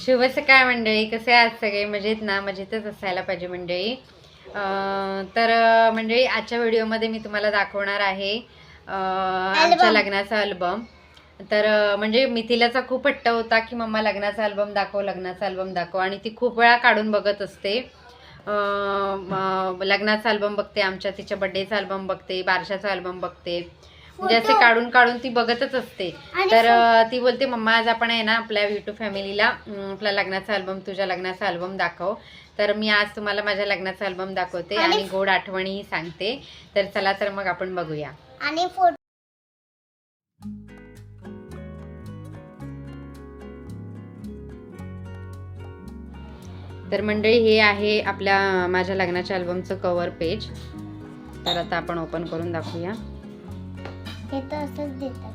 शुभ सकाळ मंडळी कसे आहात सगळे? मजेत ना? मजेतच असायला पाहिजे मंडळी. तर मंडळी आजच्या व्हिडिओमध्ये मी तुम्हाला दाखवणार आहे आमच्या लग्नाचा अल्बम तर म्हणजे मिथिलाचा खूप हट्ट होता की मम्मा लग्नाचा अल्बम दाखव लग्नाचा अल्बम दाखव. आणि ती खूप वेळा काढून बघत असते. लग्नाचा अल्बम बघते आमच्या तिच्या बड्डेचा अल्बम बघते बारशाचा अल्बम बघते. म्हणजे असे काढून काढून ती बघतच असते. तर ती बोलते मम्मा आज आपण आहे ना आपल्या युट्यूब फॅमिलीला आपला लग्नाचा अल्बम तुझ्या लग्नाचा अल्बम दाखव. तर मी आज तुम्हाला माझ्या लग्नाचा अल्बम दाखवते आणि गोड आठवणीही सांगते. तर चला तर मग आपण बघूया. आणि फोटो तर मंडळी हे आहे आपल्या माझ्या लग्नाच्या अल्बमचं कव्हर पेज तर आता आपण ओपन करून दाखवूया. हे तर असंच देतात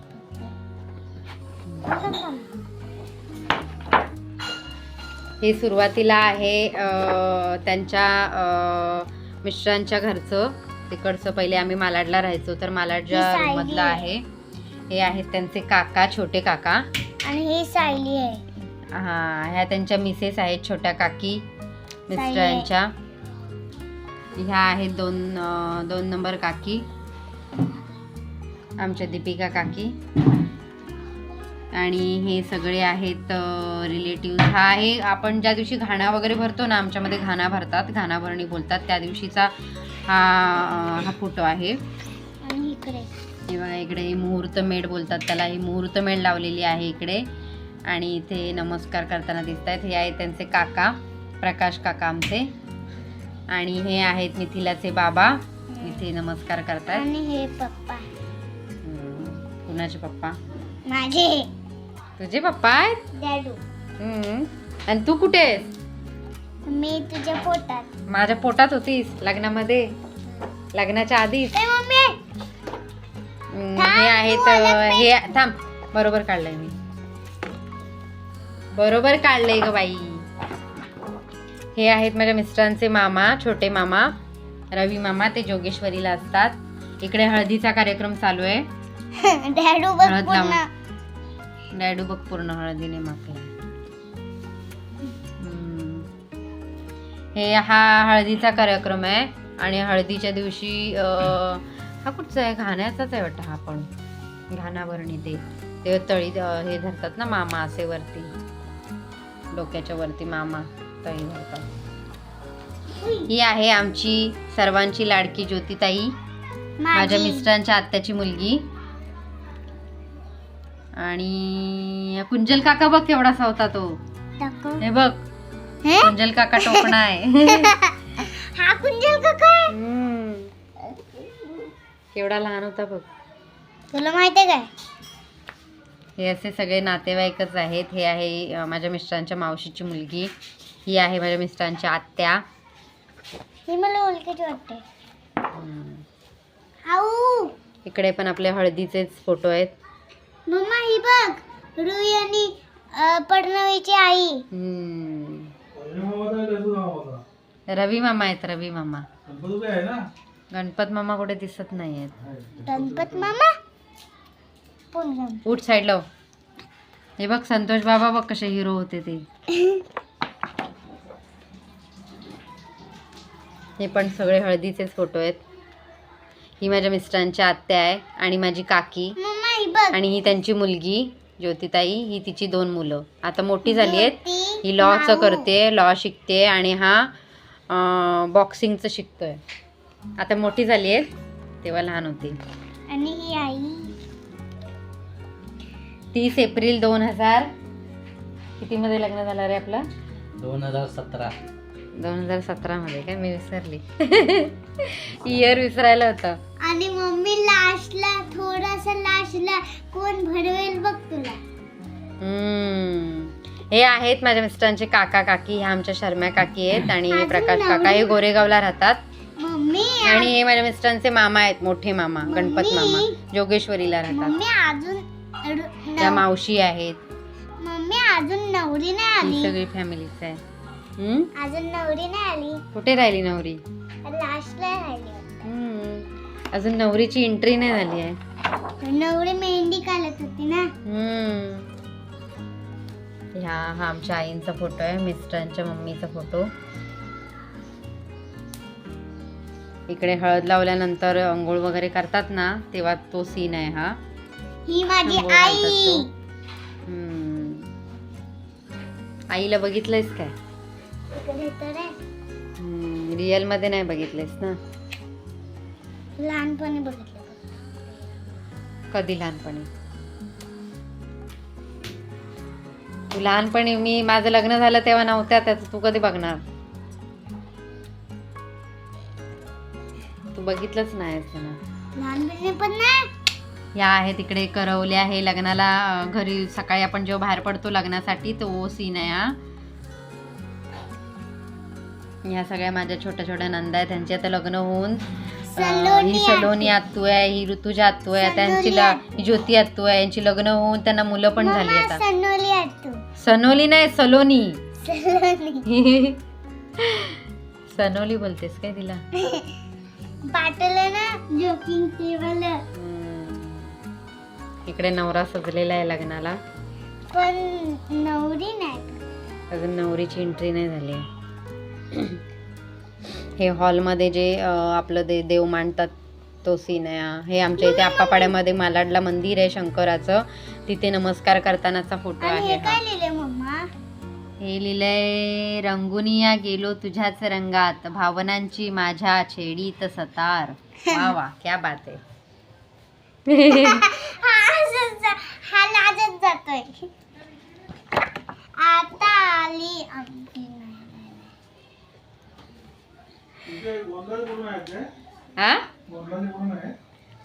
हे सुरुवातीला आहे त्यांच्या मिस्टरांच्या घरचं. तिकडचं पहिले आम्ही मालाडला राहायचो तर मालाडच्या रूममधलं आहे. हे आहेत त्यांचे काका छोटे काका. आणि ही सायली आहे. हा ह्या त्यांच्या मिसेस आहेत छोट्या काकी मिस्टरांच्या. ह्या आहेत दोन दोन नंबर काकी. आमच्या दीपिका काकी. आणि हे सगळे आहेत रिलेटिव्ह हा आहे आपण ज्या दिवशी घाणा वगैरे भरतो ना आमच्यामध्ये घाणा भरतात. घाणा भरणी बोलतात. त्या दिवशीचा हा हा फोटो आहे. आणि इकडे. हे बघा इकडे मुहूर्त मेढ बोलतात. त्याला ही मुहूर्त मेढ लावलेली आहे इकडे. आणि इथे नमस्कार करताना दिसत आहेत हे आहेत त्यांचे काका प्रकाश काका आमचे. आणि हे आहेत मिथिलाचे बाबा. इथे नमस्कार करतायत. आणि हे पप्पा. कुणाचे पप्पा? माझे. तुझे पप्पा आहेत? डॅडू हम्म. आणि तू कुठे आहेस? मी तुझ्या पोटात. माझ्या पोटात होतीस लग्नामध्ये. लग्नाच्या आधीच. ए मम्मी. हम्म, हे आहेत अं, हे थांब. बरोबर काढलंय मी. बरोबर काढलंय ग बाई. हे आहेत माझ्या मिस्टरांचे मामा छोटे मामा रवी मामा ते जोगेश्वरीला असतात. इकडे हळदीचा कार्यक्रम चालू आहे. डॅडू बघ हळद पूर्ण. डॅडू बघ पूर्ण हळदीने माखले हे हा हळदीचा कार्यक्रम आहे आणि हळदीच्या दिवशी अं, हा कुठचा आहे? घाण्याचाच आहे वाटतं हा पण. घाणाभरणी ते. ते तळी अं, हे धरतात ना मामा असे वरती. डोक्याच्या वरती मामा तळी धरतात. ही आहे आमची सर्वांची लाडकी ज्योतिताई. माझ्या माझी मिस्टरांच्या आत्याची मुलगी. आणि कुंजल काका बघ केवढासा होता तो. हे बघ? कुंजल काका टोकणा आहे. हा कुंजल काका. केवढा लहान होता बघ. तुला माहिती आहे काय? हे असे सगळे नातेवाईकच आहेत. हे आहे माझ्या मिस्टरांच्या मावशीची मुलगी. ही आहे माझ्या मिस्टरांच्या आत्या. ही मला ओळखीची वाटते. हम्म. आऊ! इकडे पण आपले हळदीचेच फोटो आहेत. मम्मा ही बघ रुई आणि पडणवीची आई. हम्म. रवी मामा आहेत रवी मामा. गणपत मामा कुठे दिसत नाही आहेत गणपत मामा? उठ साईडला हो. हे बघ संतोष बाबा बघ कसे हिरो होते ते. हे पण सगळे हळदीचेच फोटो आहेत. ही माझ्या मिस्टरांची आत्या आहे आणि माझी काकी. आणि ही त्यांची मुलगी ज्योतिताई ही तिची दोन मुलं. आता मोठी झाली आहेत. ही लॉचं. करते लॉ शिकते आणि हा बॉक्सिंगचं शिकतोय. आता मोठी झाली आहे तेव्हा लहान होती. आणि ही आई? तीस एप्रिल दोन हजार कितीमध्ये लग्न झालं रे आपलं? दोन हजार सतरा. दोन हजार सतरामध्ये काय मी विसरली. इयर विसरायला होतं. आणि मम्मी लास्टला थोडासा लास्टला कोण भरवेल बघ तुला. हम्म. हे आहेत माझ्या मिस्टरांचे काका काकी ह्या आमच्या शर्म्या काकी आहेत आणि हे प्रकाश काका हे गोरेगावला राहतात. मम्मी आणि हे माझ्या मिस्टरांचे मामा आहेत मोठे मामा गणपत. मामा जोगेश्वरीला राहतात. मम्मी अजून र- त्या नव- मावशी आहेत. मम्मी अजून नवरी नाही ही आली. सगळी फॅमिलीच आहे? अजून नवरी नाही आली. कुठे राहिली नवरी? लास्टला राहिली. अजून नवरीची एंट्री नाही झाली आहे. नवरी मेहंदी काढत होती ना. ह्या हा आमच्या आईंचा फोटो आहे मिस्टरांच्या मम्मीचा फोटो. इकडे हळद लावल्यानंतर अंघोळ वगैरे करतात ना तेव्हा तो सीन आहे हा. ही माझी आई. आईला बघितलंयस काय? रिअलमध्ये नाही बघितलंयस ना? लहानपणी बघितलं कधी लहानपणी? तू लहानपणी मी माझं लग्न झालं तेव्हा नव्हत्या त्याच तू कधी बघणार? तू बघितलंच नाही ना? लहानपणी पण नाही. या आहेत इकडे करवले आहे लग्नाला घरी सकाळी आपण जेव्हा बाहेर पडतो लग्नासाठी तो सीन आहे हा. ह्या सगळ्या माझ्या छोट्या छोट्या नंदा आहेत. त्यांचे आता लग्न होऊन ही सलोनी आत्तू आहे ही ऋतुजा आत्तू आहे त्यांची ज्योती आत्तू आहे. यांची लग्न होऊन त्यांना मुलं पण झाली आता. सनोली नाही सलोनी. सलोनी. सनोली बोलतेस काय तिला? पाठवलं ना जोकिंग टेबल हम्म. इकडे नवरा सजलेला आहे लग्नाला. पण नवरी नाही. अजून नवरीची एंट्री नाही झाली. हे हॉलमध्ये जे आपलं दे देव मांडतात तो सीन आहे हा. आमच्या इथे आप्पापाड्यामध्ये मालाडला मंदिर आहे शंकराचं. तिथे नमस्कार करतानाचा फोटो आहे हे लिहिलंय रंगुनिया गेलो तुझ्याच रंगात. भावनांची माझ्या छेडीत सतार. वा वा क्या बात आहे. हा लाजत जातोय. आता आली आमची. हा?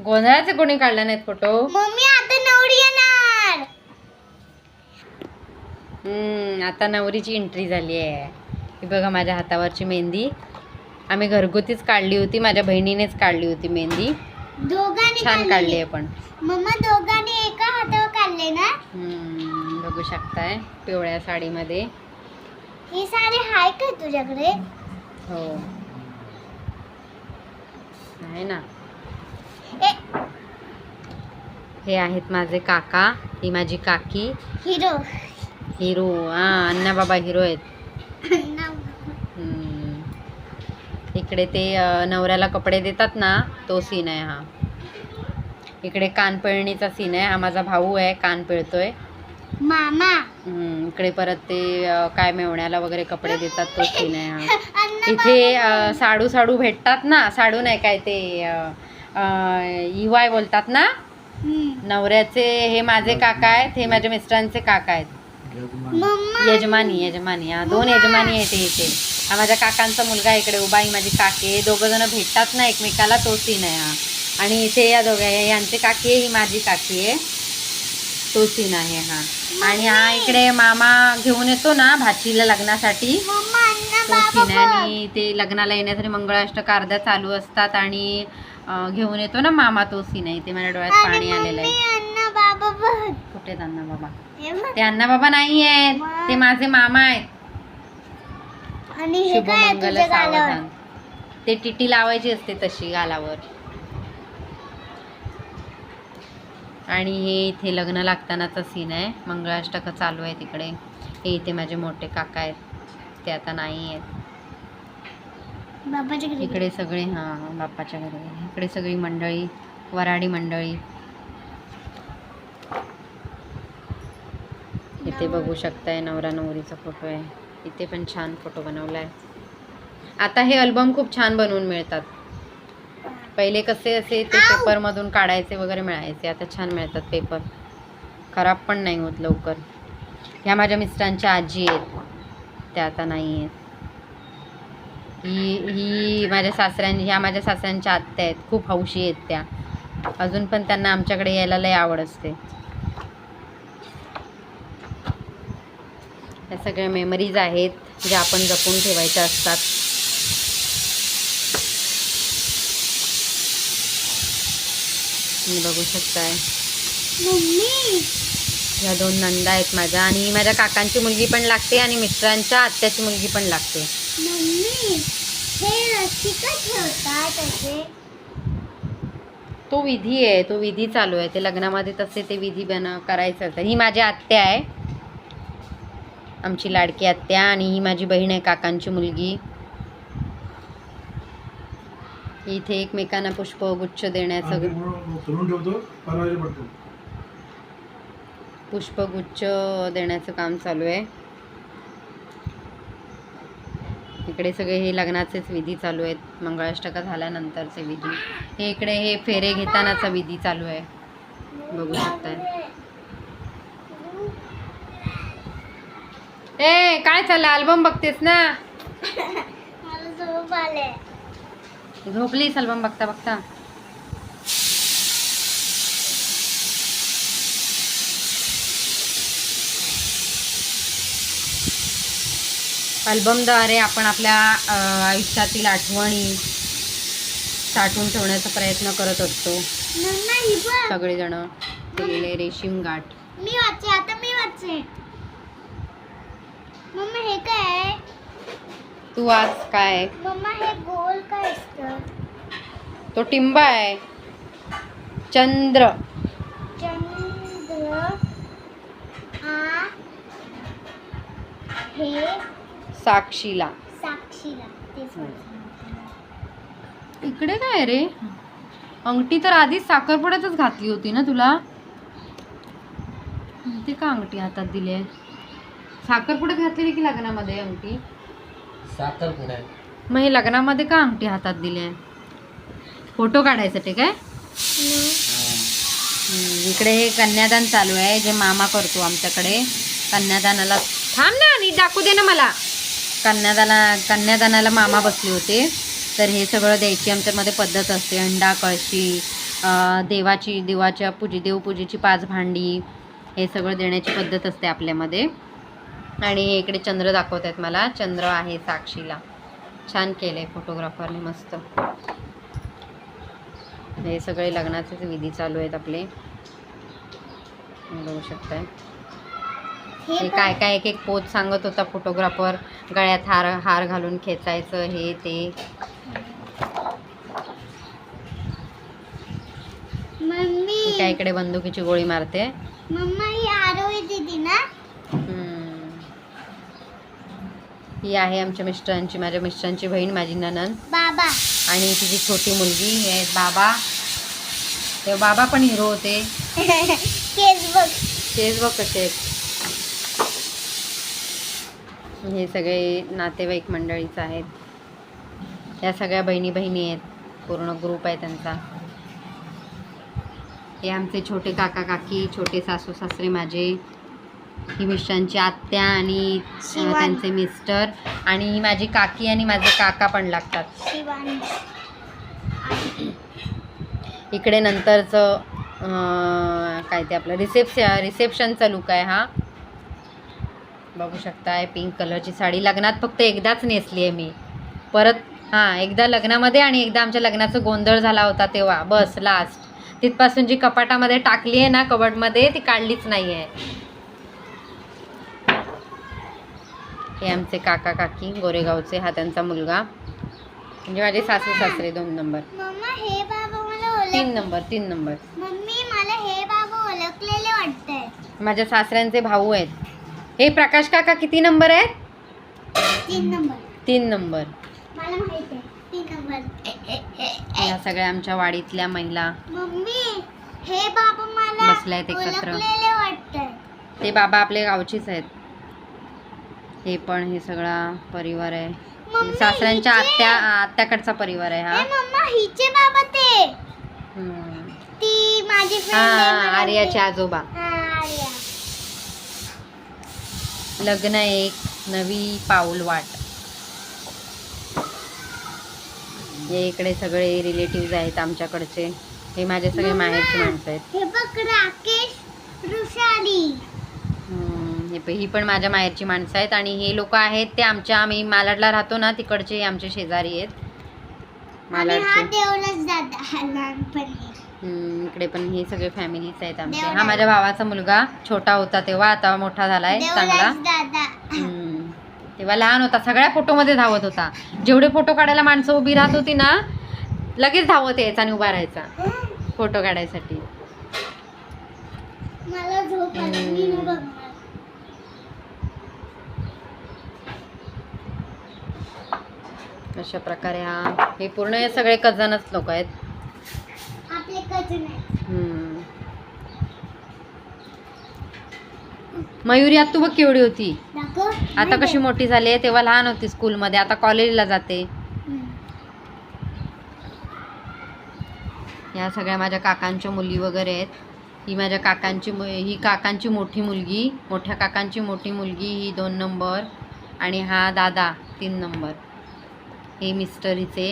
गोंधळाचे कोणी काढला नाहीत फोटो? मम्मी आता नवरी येणार. हम्म, आता नवरीची एंट्री झाली आहे. ही बघा माझ्या हातावरची मेहंदी. आम्ही घरगुतीच काढली होती माझ्या बहिणीनेच काढली होती मेहंदी. दोघांनी छान काढली. आहे पण. मम्मा दोघांनी एका हातावर काढले ना? हम्म, बघू शकताय पिवळ्या साडीमध्ये. ही साडी हाय का तुझ्याकडे? हो. आहे ना. हे आहेत माझे काका ही माझी काकी. हिरो. हिरो हा अण्णा बाबा हिरो आहेत. हम्म. इकडे ते नवऱ्याला कपडे देतात ना तो सीन आहे हा. इकडे कान पिळणीचा सीन आहे हा माझा भाऊ आहे कान पिळतोय. मामा. हम्म, इकडे परत ते अ, काय मेवण्याला वगैरे कपडे देतात तो सीन आहे हा इथे अ, साडू साडू भेटतात ना साडू नाही काय ते युवाय बोलतात ना? हम्म. नवऱ्याचे हे माझे काका आहेत हे माझ्या मिस्टरांचे काका आहेत. मम्मा यजमानी यजमानी. हा दोन यजमानी आहेत इथे. हा माझ्या काकांचा मुलगा इकडे उभा ही माझी काकी आहे. दोघं जण भेटतात ना एकमेकाला तो सीन आहे हा आणि इथे या दोघ्या यांचे काकी आहे ही माझी काकी आहे. तो सीन आहे हा. आणि हा इकडे मामा घेऊन येतो ना भाचीला लग्नासाठी. तो सीन आहे आणि ते लग्नाला येण्यासाठी मंगळाष्टक अर्ध्या चालू असतात आणि घेऊन येतो ना मामा तो सीन आहे इथे माझ्या डोळ्यात पाणी आलेलं आहे. मम्मी अण्णा बाबा कुठे. ते अण्णा बाबा नाही आहेत. ते माझे मामा आहेत. हे शुभमंगल सावधान. ते टिटी लावायची असते तशी गालावर. आणि हे इथे लग्न लागतानाचा सीन आहे. मंगळाष्टक चालू आहे तिकडे. हे इथे माझे मोठे काका आहेत. ते आता नाही आहेत. इकडे सगळे हां बाप्पाच्या घरी इकडे सगळी मंडळी वराडी मंडळी. इथे बघू शकताय नवरा नवरीचा फोटो आहे. इथे पण छान फोटो बनवला आहे आता हे अल्बम खूप छान बनवून मिळतात. पहिले कसे असे ते पेपरमधून काढायचे वगैरे मिळायचे. आता छान मिळतात पेपर. खराब पण नाही होत लवकर. ह्या माझ्या मिस्टरांच्या आजी आहेत. त्या आता नाही आहेत. ही ही माझ्या सासऱ्यां ह्या माझ्या सासऱ्यांच्या आत्या आहेत. खूप हौशी आहेत त्या. अजून पण त्यांना आमच्याकडे यायला लय आवड असते. या सगळ्या मेमरीज आहेत ज्या आपण जपून ठेवायच्या असतात. तुम्ही बघू शकताय. मम्मी! ह्या दोन नंदा आहेत माझ्या आणि माझ्या काकांची मुलगी पण लागते आणि मिस्टरांच्या आत्याची मुलगी पण लागते. तो विधी आहे तो विधी चालू आहे. ते लग्नामध्ये तसे ते विधी बन करायचं असतं ही माझी आत्या आहे. आमची लाडकी आत्या आणि ही माझी बहीण आहे काकांची मुलगी. इथे एकमेकांना पुष्पगुच्छ देण्याचं करून ठेवतो परवाजे पडतो. पुष्पगुच्छ देण्याचं काम चालू आहे. इकडे सगळे हे लग्नाचेच विधी चालू आहेत. मंगळाष्टका झाल्यानंतरचे विधी. हे इकडे हे फेरे घेतानाचा विधी चालू आहे. बघू शकताय. ए काय चाललं? अल्बम बघतेस ना? झोपलीस अल्बम बघता बघता. अल्बमद्वारे आपण आपल्या आयुष्यातील आठवणी साठवून ठेवण्याचा प्रयत्न करत असतो. सगळेजण केलेले रेशीम गाठ. मी वाचते आता मी वाचते मम्मा हे काय? तू आज काय मम्मा हे गोल काय असतं? तो टिंबा आहे. चंद्र. चंद्र आ हे साक्षीला. साक्षीला तेच. इकडे काय रे? अंगठी तर आधीच साखरपुड्यातच घातली होती ना तुला? ते का अंगठी हातात दिली आहे? साखरपुड्यात घातलेली की लग्नामध्ये अंगठी? मग हे लग्नामध्ये का अंगठी हातात दिली आहे? फोटो काढायसाठी काय हम्म, इकडे हे कन्यादान चालू आहे जे मामा करतो आमच्याकडे. कन्यादानाला थांब ना नीट दाखवू दे ना मला. कन्यादाना कन्यादानाला मामा बसले होते. तर हे सगळं द्यायची आमच्यामध्ये पद्धत असते. अंडा कळशी अं, देवाची देवाच्या पूजे देवपूजेची पाच भांडी हे सगळं देण्याची पद्धत असते आपल्यामध्ये. आणि हे इकडे चंद्र दाखवत आहेत मला. चंद्र आहे साक्षीला. छान केलं आहे फोटोग्राफरने मस्त. हे सगळे लग्नाचेच विधी चालू आहेत आपले. बघू शकताय. हे. काय काय एक एक पोज सांगत होता फोटोग्राफर गळ्यात हार हार घालून खेचायचं हे ते. मम्मी. काय इकडे बंदुकीची गोळी मारते. मम्मा ही आरोही दीदी ना. ही आहे आमच्या मिस्टरांची माझ्या मिस्टरांची बहीण माझी ननंद. बाबा. आणि तिची छोटी मुलगी हे आहेत बाबा. ते बाबा पण हिरो होते. केस बघ. तेच बघ कसे आहेत. हे सगळे नातेवाईक मंडळीच आहेत. या सगळ्या बहिणी बहिणी आहेत. पूर्ण ग्रुप आहे त्यांचा. हे आमचे छोटे काका काकी छोटे सासू सासरे माझे. ही मिस्टरांची आत्या आणि. त्यांचे मिस्टर आणि ही माझी काकी आणि माझे काका पण लागतात. इकडे नंतरचं अं, काय ते आपलं रिसेप्श रिसेप्शनचा लुक आहे हा. बघू शकताय पिंक कलरची साडी. लग्नात फक्त एकदाच नेसली आहे मी. परत हां एकदा लग्नामध्ये आणि एकदा आमच्या लग्नाचा गोंधळ झाला होता तेव्हा. बस लास्ट तिथपासून जी कपाटामध्ये टाकली आहे ना कबडमध्ये ती काढलीच नाही आहे हे आमचे काका काकी गोरेगावचे हा त्यांचा मुलगा. म्हणजे माझे सासू सासरे दोन नंबर. तीन नंबर तीन नंबर. मम्मी मला हे बाबा ओळखलेले वाटतंय. माझ्या सासऱ्यांचे भाऊ आहेत. हे प्रकाश काका किती नंबर आहेत? तीन नंबर. तीन नंबर. मला माहीत आहे तीन नंबर. या सगळ्या आमच्या वाडीतल्या महिला. मम्मी हे बाबा मला बसल्यात एकत्र. ते बाबा आपले गावचीच आहेत. हे पण हे सगळा परिवार आहे. सासऱ्यांच्या आत्या आत्याकडचा परिवार आहे हा. मम्मा हिचे बाबा ते. माझी आर्याचे आजोबा. लग्न एक नवी पाऊल वाट हे इकडे सगळे रिलेटिव्ह आहेत आमच्याकडचे. हे माझे सगळे माहेरची माणसं आहेत. हे बघ राकेश वृषाली हे पण माझ्या माहेरची माणसं आहेत आणि हे लोक आहेत ते आमच्या आम्ही मालाडला राहतो ना तिकडचे आमचे शेजारी आहेत. मालाडचे. इकडे पण हे सगळे फॅमिलीच आहेत आमचे. हा माझ्या भावाचा मुलगा छोटा होता तेव्हा आता मोठा झालाय चांगला. तेव्हा लहान होता सगळ्या फोटोमध्ये धावत होता. जेवढे फोटो काढायला माणसं उभी राहत होती ना लगेच धावत यायचा आणि उभा राहायचा फोटो काढायसाठी मला झोप आली मी नाही हम्म. बघणार अशा प्रकारे हा हे पूर्ण हे सगळे कझनच लोक आहेत. मयुरी आता तू बघ केवढी होती. आता कशी मोठी झाली आहे तेव्हा लहान होती स्कूलमध्ये आता कॉलेजला जाते. या सगळ्या माझ्या काकांच्या मुली वगैरे आहेत. ही माझ्या काकांची ही काकांची मोठी मुलगी मोठ्या काकांची मोठी मुलगी ही दोन नंबर. आणि हा दादा तीन नंबर. हे मिस्टर हिचे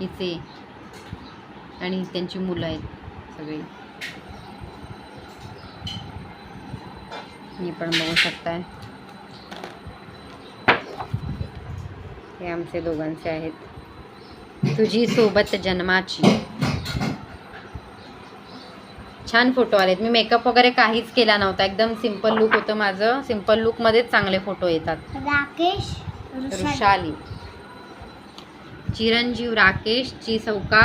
हिचे. आणि त्यांची मुलं आहेत सगळी. हे पण बघू शकताय. हे आमचे दोघांचे आहेत. तुझी सोबत जन्माची. छान फोटो आलेत. मी मेकअप वगैरे काहीच केला नव्हता. एकदम सिंपल लुक होतं माझं. सिंपल लुकमध्येच चांगले फोटो येतात. राकेश ऋषाली. चिरंजीव राकेश ची सौका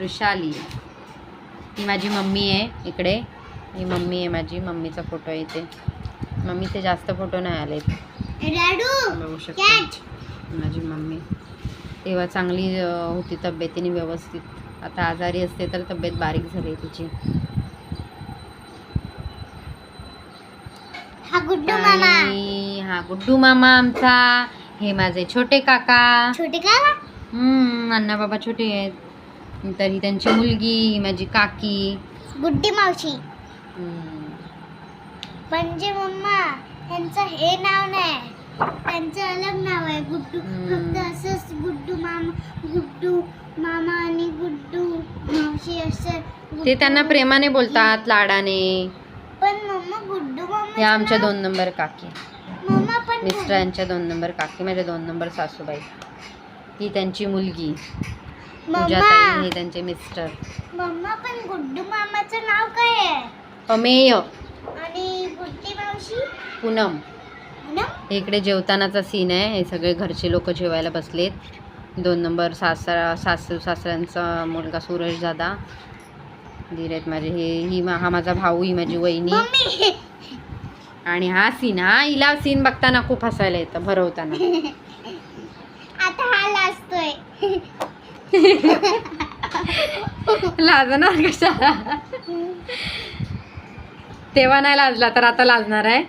ऋषाली ही माझी मम्मी आहे इकडे. ही मम्मी आहे माझी. मम्मीचा फोटो आहे इथे. मम्मीचे जास्त फोटो नाही आलेत. राडू बघू शकता माझी मम्मी. तेव्हा चांगली होती तब्येतीने व्यवस्थित आता आजारी असते तर तब्येत बारीक झाली तिची. हा गुड्डू मामा. आणि हा गुड्डू मामा आमचा. हे माझे छोटे काका. छोटे का हम्म अण्णा बाबा छोटे आहेत. तर ही त्यांची मुलगी ही माझी काकी. गुड्डी मावशी. हम्म. म्हणजे मम्मा त्यांचं हे नाव नाही. त्यांचं अलग नाव आहे गुड्डू. हम्म. फक्त असंच गुड्डू मामा गुड्डू मामा आणि गुड्डू मावशी असं ते गुड्डू- त्यांना प्रेमाने बोलतात लाडाने. पण मम्मा गुड्डू मामा या आमच्या दोन नंबर काकी. मिस्टरांच्या दोन नंबर काकी माझ्या दोन नंबर सासूबाई. ही त्यांची मुलगी. पूजाताई हे त्यांचे मिस्टर. मम्मा पण गुड्डू मामाचं नाव काय आहे? अमेय. आणि गुड्डी मावशी? पूनम. इकडे जेवतानाचा सीन आहे. हे सगळे घरचे लोक जेवायला बसलेत. दोन नंबर सासरा सासू सासऱ्यांचा मुलगा सूरज दादा. धीर आहेत माझे हे ही हा माझा भाऊ ही माझी वहिनी. आणि हा सीन हा हिला सीन बघताना खूप हसायला येतं भरवताना. आता हा लाजतोय. लाजणार कशाला? तेव्हा नाही लाजला तर आता लाजणार आहे.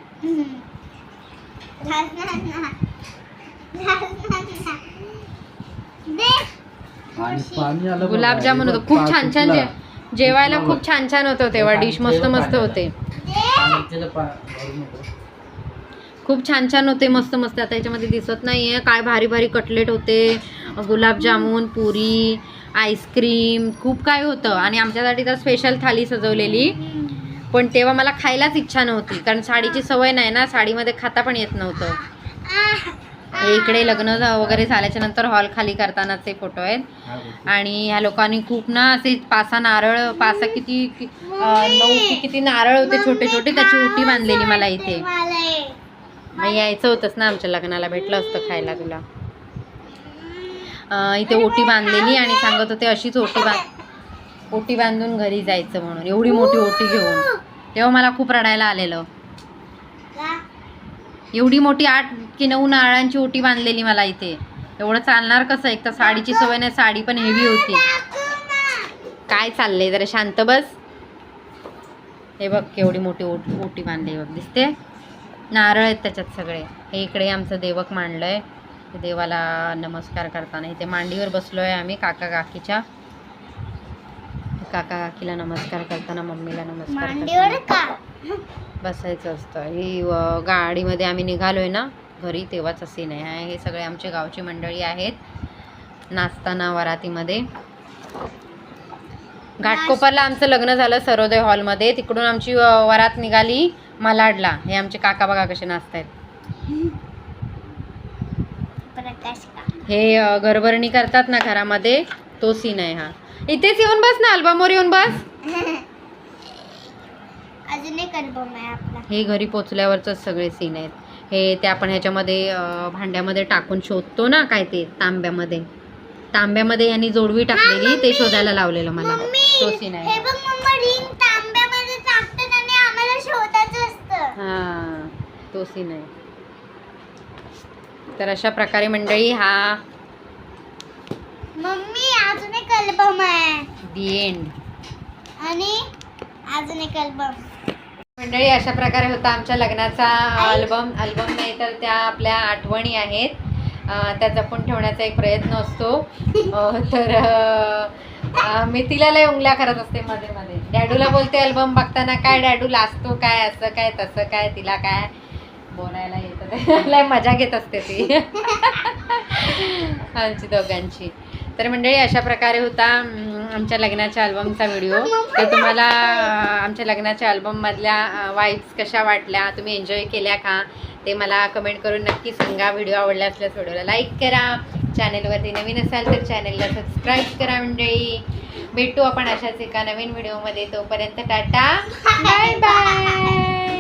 गुलाबजामुन होतं. खूप छान छान. जेवायला खूप छान छान होतं तेव्हा डिश मस्त मस्त होते. खूप छान छान होते मस्त मस्त. आता याच्यामध्ये दिसत नाहीये. काय भारी भारी कटलेट होते. गुलाबजामुन पुरी आईस्क्रीम खूप काय होतं. आणि आमच्यासाठी तर स्पेशल थाली सजवलेली. पण तेव्हा मला खायलाच इच्छा नव्हती. कारण साडीची सवय नाही ना. साडीमध्ये खाता पण येत नव्हतं. इकडे लग्न वगैरे झाल्याच्यानंतर हॉल खाली करतानाचे फोटो आहेत. आणि ह्या लोकांनी खूप ना असे पासा नारळ पासा किती नऊ की किती नारळ होते छोटे छोटे त्याची उटी बांधलेली मला इथे. मग यायचं होतंच ना आमच्या लग्नाला भेटलं असतं खायला तुला इथे ओटी बांधलेली आणि सांगत होते अशीच ओटी बांध ओटी बांधून घरी जायचं म्हणून एवढी मोठी ओटी घेऊन तेव्हा मला खूप रडायला आलेलं? एवढी मोठी आठ की नऊ नारळांची ओटी बांधलेली मला इथे. एवढं चालणार कसं? एक तर साडीची सवय नाही साडी पण हेवी होती. काय चाललंय? जरा शांत बस. हे बघ केवढी मोठी ओट ओटी बांधली बघ दिसते? नारळ आहेत त्याच्यात सगळे. हे इकडे आमचं देवक मांडलंय. देवाला नमस्कार करताना इथे मांडीवर बसलोय आम्ही काका काकीच्या. काका काकीला नमस्कार करताना मम्मीला नमस्कार बसायचं असतं. ही गाडीमध्ये आम्ही निघालो आहे ना घरी तेव्हाच सीन आहे. हे सगळे आमचे गावची मंडळी आहेत. नाचताना वरातीमध्ये. घाटकोपरला आमचं लग्न झालं सरोदय हॉलमध्ये. तिकडून आमची वरात निघाली मलाडला. हे आमचे काका बघा कसे नाचतायत. आहेत हे घरभरणी करतात ना घरामध्ये तो सीन आहे हा. इथेच येऊन बस ना अल्बमवर येऊन बस. अजून एक अल्बम आहे आपला. हे घरी पोचल्यावरच सगळे सीन आहेत. हे ते आपण ह्याच्यामध्ये भांड्यामध्ये टाकून शोधतो ना काय ते तांब्यामध्ये. तांब्यामध्ये यांनी जोडवी टाकलेली ते शोधायला लावलेलं मला. तो सीन हे आहे हा तो सीन आहे. तर अशा प्रकारे मंडळी हा मम्मी अजून एक अल्बम आहे. दी एंड आणि अजून एक अल्बम मंडळी अशा प्रकारे होता आमच्या लग्नाचा अल्बम अल्बम नाही तर त्या आपल्या आठवणी आहेत. त्या जपून ठेवण्याचा एक प्रयत्न असतो. तर मी तिला लय उंगल्या करत असते मध्ये मध्ये. डॅडूला बोलते अल्बम बघताना काय डॅडू लाजतो काय असं काय तसं काय तिला काय? बोलायला येतं. लय मजा घेत असते ती. आमची दोघांची. तर मंडळी अशा प्रकारे होता आमच्या लग्नाच्या अल्बमचा व्हिडिओ तर तुम्हाला आमच्या लग्नाच्या अल्बममधल्या वाईब्स कशा वाटल्या तुम्ही एन्जॉय केल्या का? ते मला कमेंट करून नक्की सांगा. व्हिडिओ आवडला असल्यास व्हिडिओला लाईक करा. चॅनलवरती नवीन असाल तर चॅनलला सबस्क्राईब करा मंडळी. भेटू आपण अशाच एका नवीन व्हिडिओमध्ये तोपर्यंत टाटा. Bye bye